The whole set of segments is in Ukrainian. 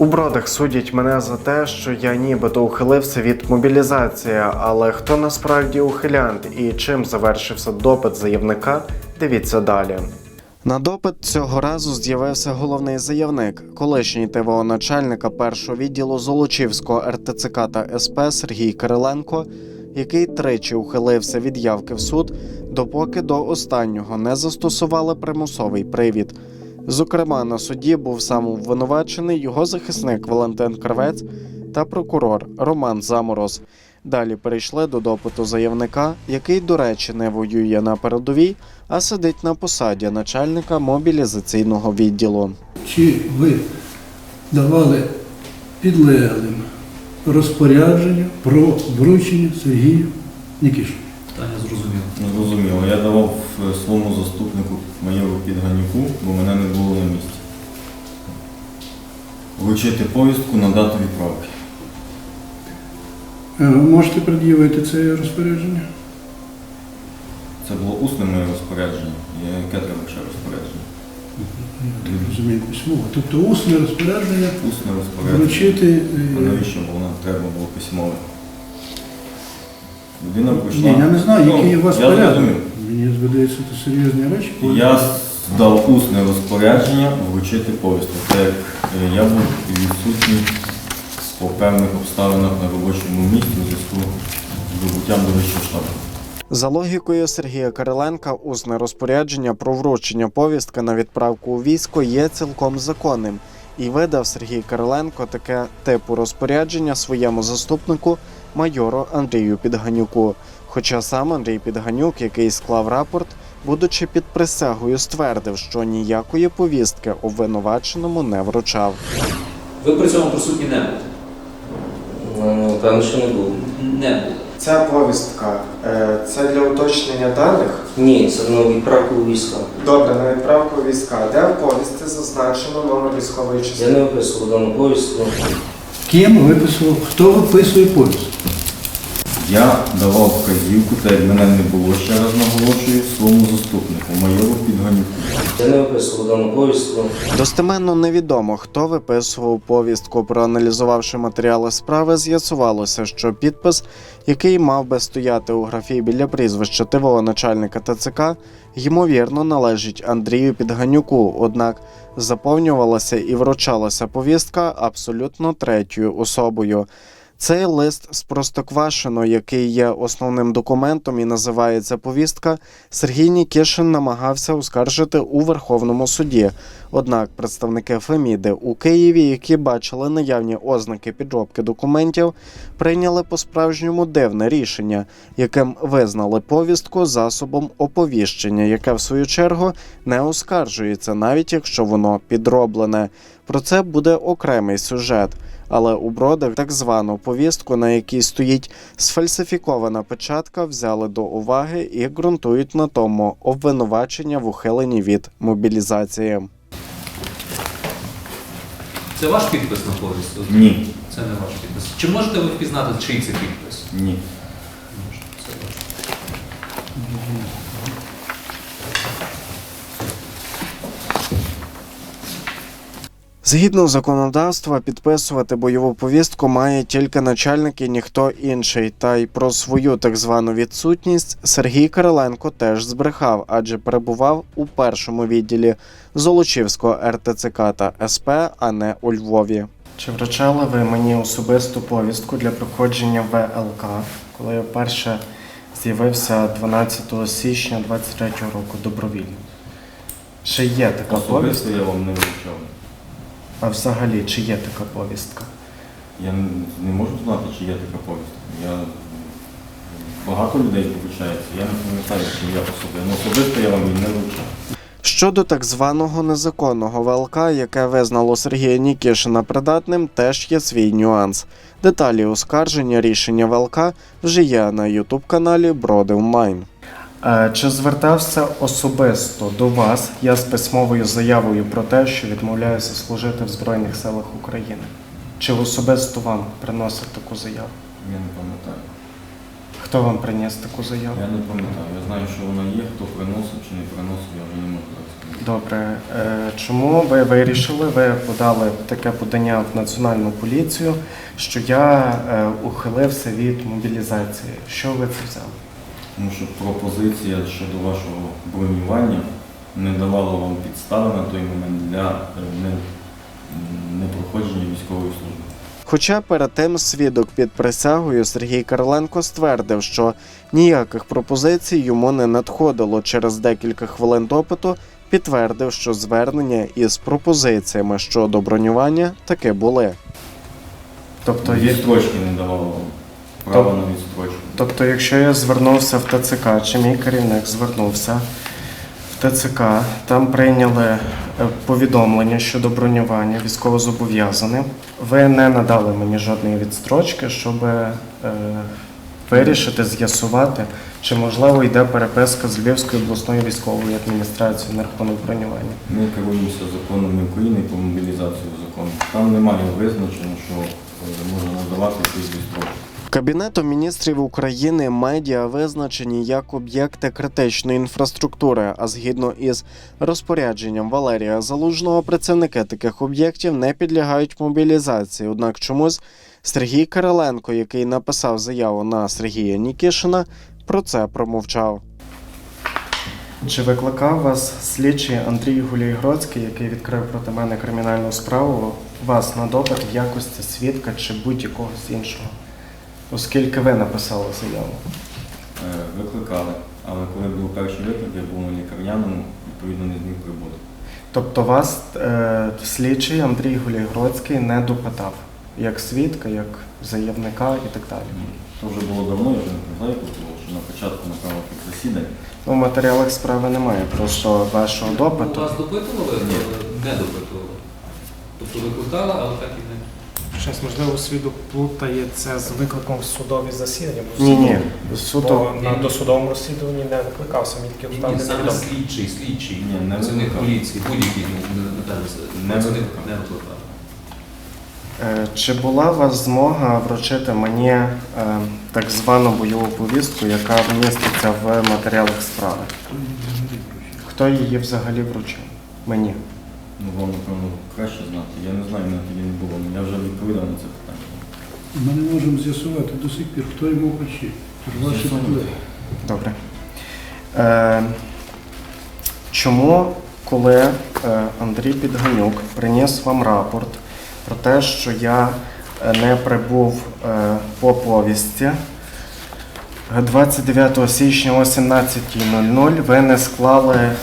У бродах судять мене за те, що я нібито ухилився від мобілізації, але хто насправді ухилянт і чим завершився допит заявника, дивіться далі. На допит цього разу з'явився головний заявник, колишній ТВО начальника першого відділу Золочівського РТЦК та СП Сергій Кириленко, який тричі ухилився від явки в суд, допоки до останнього не застосували примусовий привід. Зокрема, на суді був сам обвинувачений його захисник Валентин Кравець та прокурор Роман Замороз. Далі перейшли до допиту заявника, який, до речі, не воює на передовій, а сидить на посаді начальника мобілізаційного відділу. Чи ви давали підлеглим розпорядження про вручення Сергію Нікішу? Питання зрозуміло. Зрозуміло. Я давав е, своєму заступнику майору Підганюку, бо мене не було на місці. Вручити повістку на дату відправки. Е, Можете пред'явити це розпорядження? Це було усне моє розпорядження. І Яке треба ще розпорядження? Я так розумію, письмово. Тобто усне розпорядження Усне розпорядження. вручити. А е, навіщо воно треба було письмове? Людина прийшла. Ні, я не знаю, Ну, який у вас я порядок. зрозумів. Мені здається, це серйозні речі. Я дав усне розпорядження вручити повістку, так як е, я був відсутній по певних обставинах на робочому місці у зв'язку з вибуттям до вищого штабу. За логікою Сергія Кириленка, усне розпорядження про вручення повістки на відправку у військо є цілком законним, і видав Сергій Кириленко таке типу розпорядження своєму заступнику майору Андрію Підганюку. Хоча сам Андрій Підганюк, який склав рапорт, будучи під присягою, ствердив, що ніякої повістки обвинуваченому не вручав. Ви при цьому присутні не будете? Ну, Певно, що не було. Не були. Ця повістка це для уточнення даних. Ні, це на відправку у війська. Добре, на відправку війська, де в повісті зазначено номер військової Я не виписував дану повістку. Ким виписував, хто виписує повістку? Я давав вказівку, та як мене не було, ще раз наголошую, своєму заступнику, майору Підганюку. Я не виписував дану повістку. Достеменно невідомо, хто виписував повістку. Проаналізувавши матеріали справи, з'ясувалося, що підпис, який мав би стояти у графі біля прізвища ТВО начальника ТЦК, ймовірно, належить Андрію Підганюку. Однак заповнювалася і вручалася повістка абсолютно третьою особою. Цей лист з Простоквашино, який є основним документом і називається повістка, Сергій Нікішин намагався оскаржити у Верховному суді. Однак представники Феміди у Києві, які бачили наявні ознаки підробки документів, прийняли по-справжньому дивне рішення, яким визнали повістку засобом оповіщення, яке в свою чергу не оскаржується, навіть якщо воно підроблене. Про це буде окремий сюжет. Але у бродах так звану повістку, на якій стоїть сфальсифікована печатка, взяли до уваги і ґрунтують на тому обвинувачення в ухиленні від мобілізації. Це ваш підпис на повістці? Ні, Це не ваш підпис. Чи можете ви впізнати, чий це підпис? ні. Це ваш. Згідно законодавства, підписувати бойову повістку має тільки начальник і ніхто інший. Та й про свою так звану відсутність Сергій Кириленко теж збрехав, адже перебував у першому відділі Золочівського РТЦК та СП, а не у Львові. Чи вручали ви мені особисту повістку для проходження ВЛК, коли я вперше з'явився 12 січня 23 року добровільно? Чи є така повістка? Особисто я вам не вручав. А взагалі, чи є така повістка? Я не, можу знати, чи є така повістка. Я... Багато людей вручається, я не пам'ятаю, чи я особисто. Ну, особисто я вам не вручав. Щодо так званого незаконного ВЛК, яке визнало Сергія Нікішина придатним, теж є свій нюанс. Деталі оскарження рішення ВЛК вже є на ютуб-каналі Бродив Майн. Е, Чи звертався особисто до вас я з письмовою заявою про те, що відмовляюся служити в Збройних силах України? Чи особисто вам приносив таку заяву? Я не пам'ятаю. Хто вам приніс таку заяву? Я не пам'ятаю. Я знаю, що вона є, хто приносив чи не приносив, я вже не можу сказати. Добре. Е, Чому ви вирішили, ви подали таке подання в національну поліцію, що я е, ухилився від мобілізації? Що ви це взяли? Тому що пропозиція щодо вашого бронювання не давала вам підстави на той момент для е, не, непроходження військової служби. Хоча перед тим свідок під присягою Сергій Карленко ствердив, що ніяких пропозицій йому не надходило через декілька хвилин допиту, підтвердив, що звернення із пропозиціями щодо бронювання таки були. Тобто, є- Відстрочки не давала вам права на відстрочку. тобто, якщо я звернувся в ТЦК, чи мій керівник звернувся в ТЦК, там прийняли е, повідомлення щодо бронювання військовозобов'язаним, ви не надали мені жодної відстрочки, щоб е, вирішити, з'ясувати, чи можливо йде переписка з Львівською обласною військовою адміністрацією на рахунок бронювання. Ми керуємося законами України про мобілізацію закону. Там немає визначено, що е, можна надавати якісь відстрочки. Кабінетом міністрів України медіа визначені як об'єкти критичної інфраструктури. А згідно із розпорядженням Валерія Залужного, працівники таких об'єктів не підлягають мобілізації. Однак чомусь Сергій Кириленко, який написав заяву на Сергія Нікішина, про це промовчав. Чи викликав вас слідчий Андрій Гулійгродський, який відкрив проти мене кримінальну справу, вас на допит в якості свідка чи будь-якогось іншого? Оскільки ви написали заяву. Е, Викликали, але коли був перший виклик, я був на лікарняному, відповідно не зміг прибути. Тобто вас е, слідчий Андрій Гулійгродський не допитав як свідка, як заявника і так далі. То вже було давно, я вже не пам'ятаю, було, що на початку направив тих засідань. У матеріалах справи немає, просто вашого Ну, допиту. Вас допитували? Ні. Не допитували. Тобто викликали, але так і. Щось, можливо, свідок плутає це з викликом в судові засідання. бо Ні, ні, Бо суто. на досудовому розслідуванні не викликався, мені такі Ні, обставини саме невідомі. слідчий, слідчий, Ні, не працівник поліції, будь-який ну, Не працівник викликав. не викликав. Е, Чи була у вас змога вручити мені е, так звану бойову повістку, яка міститься в матеріалах справи? Хто її взагалі вручив? Мені. Ну, вам, напевно, краще знати. Я не знаю, мене тоді не було. Я вже відповідав на це питання. Ми не можемо з'ясувати до сих пір, хто йому ж ваші колеги. Добре. Е, чому, коли е, Андрій Підганюк приніс вам рапорт про те, що я е, не прибув е, по повісті 29 січня о 17.00, ви не склали е,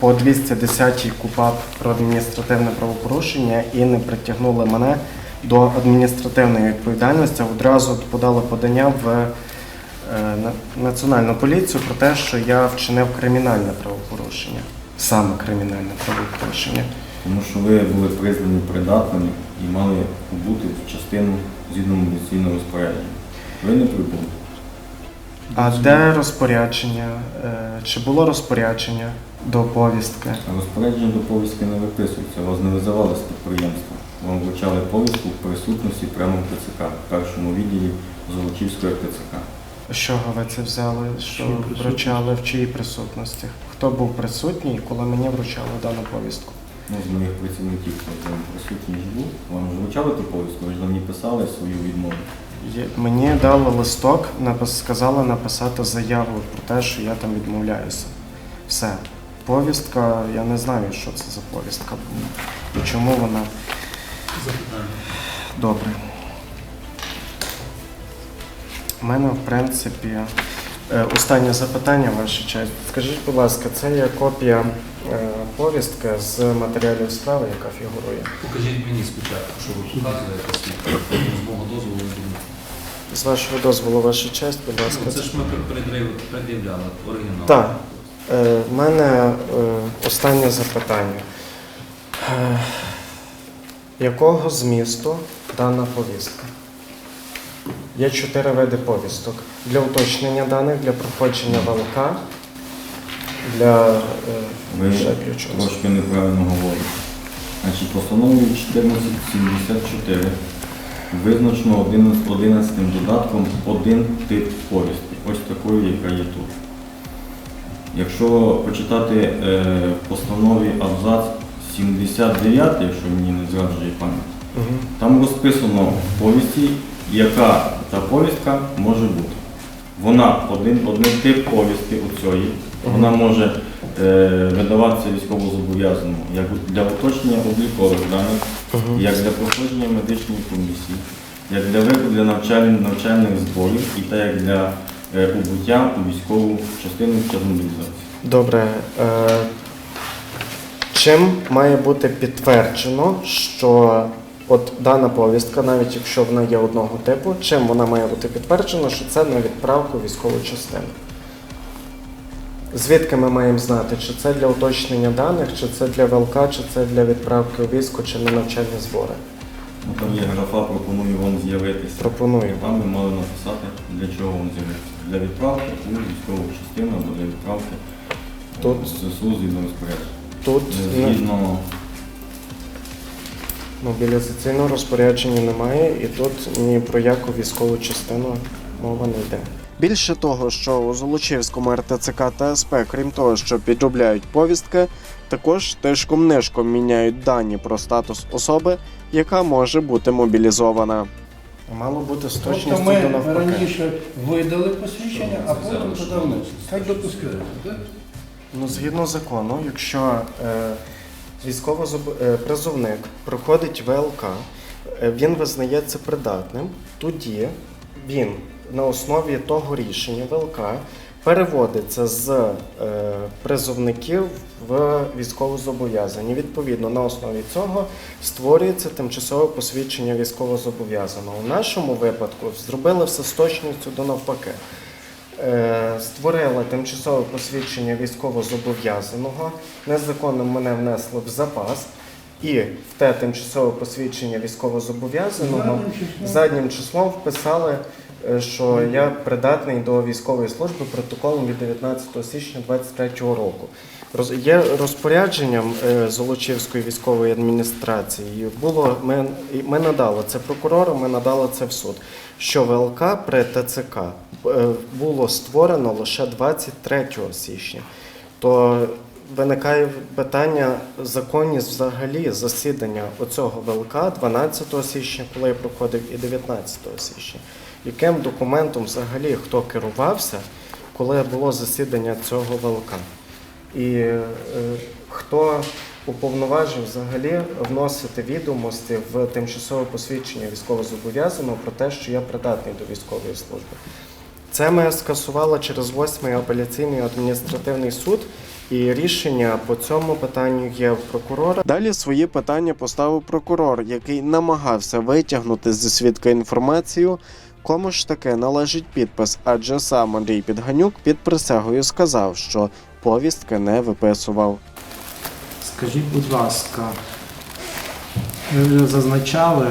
по 210 КУПАП про адміністративне правопорушення і не притягнули мене до адміністративної відповідальності, а одразу подали подання в е, національну поліцію про те, що я вчинив кримінальне правопорушення, саме кримінальне правопорушення. Тому що ви були признані придатними і мали бути в частину згідно мобілізаційного розпорядження. Ви не прибули. А де розпорядження? Е, Чи було розпорядження до повістки? Розпорядження до повістки не виписується, вас не визивали з підприємства. Вам вручали повістку в присутності прямо в ТЦК, в першому відділі Золочівської ТЦК. З чого ви це взяли? Що вручали в чиїй присутності? Хто був присутній, коли мені вручали дану повістку? Ну, з моїх працівників, хто присутній був, вам вручали ту повістку, ви ж мені писали свою відмову. Мені дали листок, сказали написати заяву про те, що я там відмовляюся. Все. Повістка, я не знаю, що це за повістка і чому вона. Добре. У мене, в принципі, е, останнє запитання, ваша честь. Скажіть, будь ласка, це є копія е, повістки з матеріалів справи, яка фігурує. Покажіть мені спочатку, що ви показуєте. З мого дозволу. З вашого дозволу, ваша честь, будь ласка. Ну, Це ж ми пред'являли оригінал. Так. Е, в мене е, останнє запитання. Е, якого змісту дана повістка? Є чотири види повісток. Для уточнення даних, для проходження ВЛК, для е, Ви трошки неправильно говорите. Значить, постановою 1474 визначено 11, 11 додатком один тип повістки, ось такою, яка є тут. Якщо почитати е, в постанові абзац 79, якщо мені не зраджує пам'ять, там розписано в повісті, яка та повістка може бути. Вона один, один тип повістки оцієї, вона може видаватися військовозобов'язаному як для уточнення облікових даних, як для проходження медичної комісії, як для викладу для навчальних, навчальних зборів і та як для е, убуття у військову частину мобілізації. Добре. Е, чим має бути підтверджено, що от дана повістка, навіть якщо вона є одного типу, чим вона має бути підтверджено, що це на відправку в військову частину? Звідки ми маємо знати, чи це для уточнення даних, чи це для ВЛК, чи це для відправки у військо, чи на навчальні збори? Ну, там є графа, пропоную вам з'явитися. Пропоную. Там ми мали написати, для чого він з'явився. Для відправки у військову частину або для відправки Тут? в ЗСУ згідно розпорядження. Тут не- Згідно мобілізаційного розпорядження немає, і тут ні про яку військову частину мова не йде. Більше того, що у Золочівському РТЦК та СП, крім того, що підробляють повістки, також тишком нишком міняють дані про статус особи, яка може бути мобілізована. Мало бути з Тобто ми раніше видали посвідчення, а потім подали. Так допускається, так? Ну, згідно закону, якщо е, військово е, призовник проходить ВЛК, е, він визнається придатним, тоді він на основі того рішення ВЛК переводиться з е, призовників в військовозобов'язані. Відповідно, на основі цього створюється тимчасове посвідчення військовозобов'язаного. У нашому випадку зробили все з точністю до навпаки. Е, Створила тимчасове посвідчення військовозобов'язаного, незаконно мене внесли в запас, і в те тимчасове посвідчення військовозобов'язаного Заднім числом. заднім числом вписали, що я придатний до військової служби протоколом від 19 січня 2023 року. Є розпорядженням е, Золочівської військової адміністрації. Було ми, ми надали це прокурору, ми надали це в суд. Що ВЛК при ТЦК е, було створено лише 23 січня. То виникає питання законність взагалі засідання оцього ВЛК 12 січня, коли я проходив, і 19 січня. Яким документом взагалі хто керувався, коли було засідання цього ВЛК? І е, хто уповноважив взагалі вносити відомості в тимчасове посвідчення військовозобов'язаного про те, що я придатний до військової служби. Це ми скасували через 8-й апеляційний адміністративний суд, і рішення по цьому питанню є в прокурора. Далі свої питання поставив прокурор, який намагався витягнути зі свідка інформацію, кому ж таки належить підпис, адже сам Андрій Підганюк під присягою сказав, що повістки не виписував. Скажіть, будь ласка, ви вже зазначали,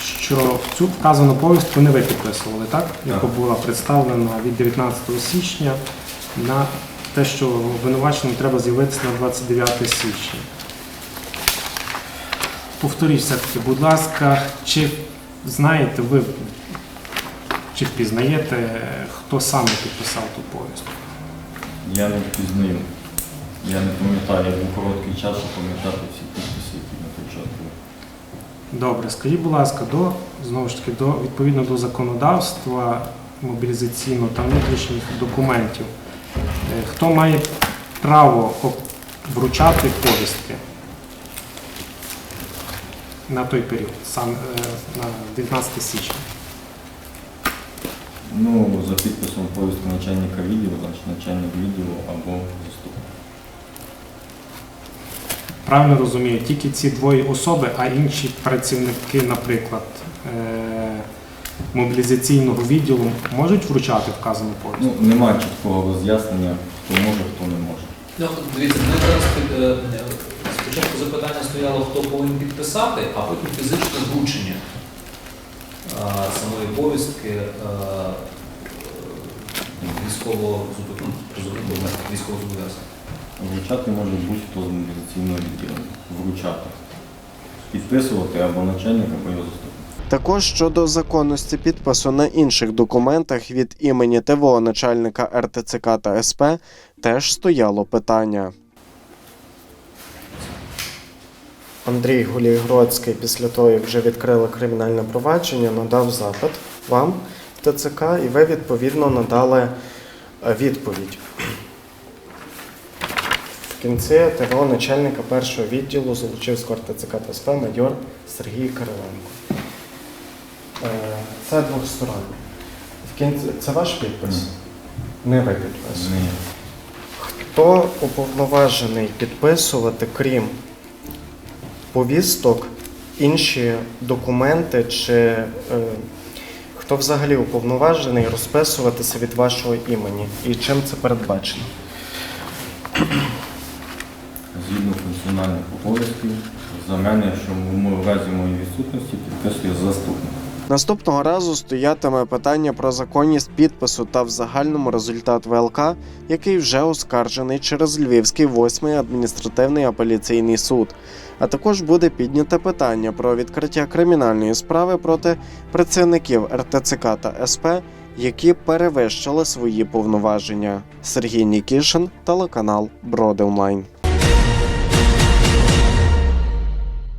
що цю вказану повістку не ви підписували, так? Яка була представлена від 19 січня на те, що обвинуваченому треба з'явитися на 29 січня. Повторіть все-таки, будь ласка, чи знаєте ви, чи впізнаєте, хто саме підписав ту повістку? я не впізнаю. Я не пам'ятаю, я був короткий час, щоб пам'ятати всі підписи, які на були. Добре, скажіть, будь ласка, до знову ж таки, до відповідно до законодавства мобілізаційного та внутрішніх документів, е, хто має право об- вручати повістки на той період, сам е, на 19 січня? Ну, за підписом повістки начальника відділу, значить начальник відділу або заступник. Правильно розумію, тільки ці двоє особи, а інші працівники, наприклад, е, мобілізаційного відділу можуть вручати вказану повістку? Ну, немає чіткого роз'яснення, хто може, хто не може. Ну, дивіться, ми зараз е, спочатку запитання стояло, хто повинен підписати, а потім фізичне вручення самої повістки е, е, військово військовозобов'язаного. Вручати може будь-хто з мобілізаційного відділу. Вручати. Підписувати або начальник, або його заступник. Також щодо законності підпису на інших документах від імені ТВО начальника РТЦК та СП теж стояло питання. Андрій Гулійгродський після того, як вже відкрили кримінальне провадження, надав запит вам в ТЦК, і ви відповідно надали е, відповідь. В кінці ТВО начальника першого відділу Золочівського РТЦК та СП майор Сергій Кириленко. Е, Це двостороннє. В кінці це ваш підпис? Не ви підпис. Ні. Хто уповноважений підписувати, крім повісток, інші документи, чи е, хто взагалі уповноважений розписуватися від вашого імені і чим це передбачено? Згідно функціональних обов'язків, за мене, якщо в разі моєї відсутності, підписує заступник. Наступного разу стоятиме питання про законність підпису та в загальному результат ВЛК, який вже оскаржений через Львівський 8-й адміністративний апеляційний суд. А також буде підняте питання про відкриття кримінальної справи проти працівників РТЦК та СП, які перевищили свої повноваження. Сергій Нікішин, телеканал Броди Онлайн.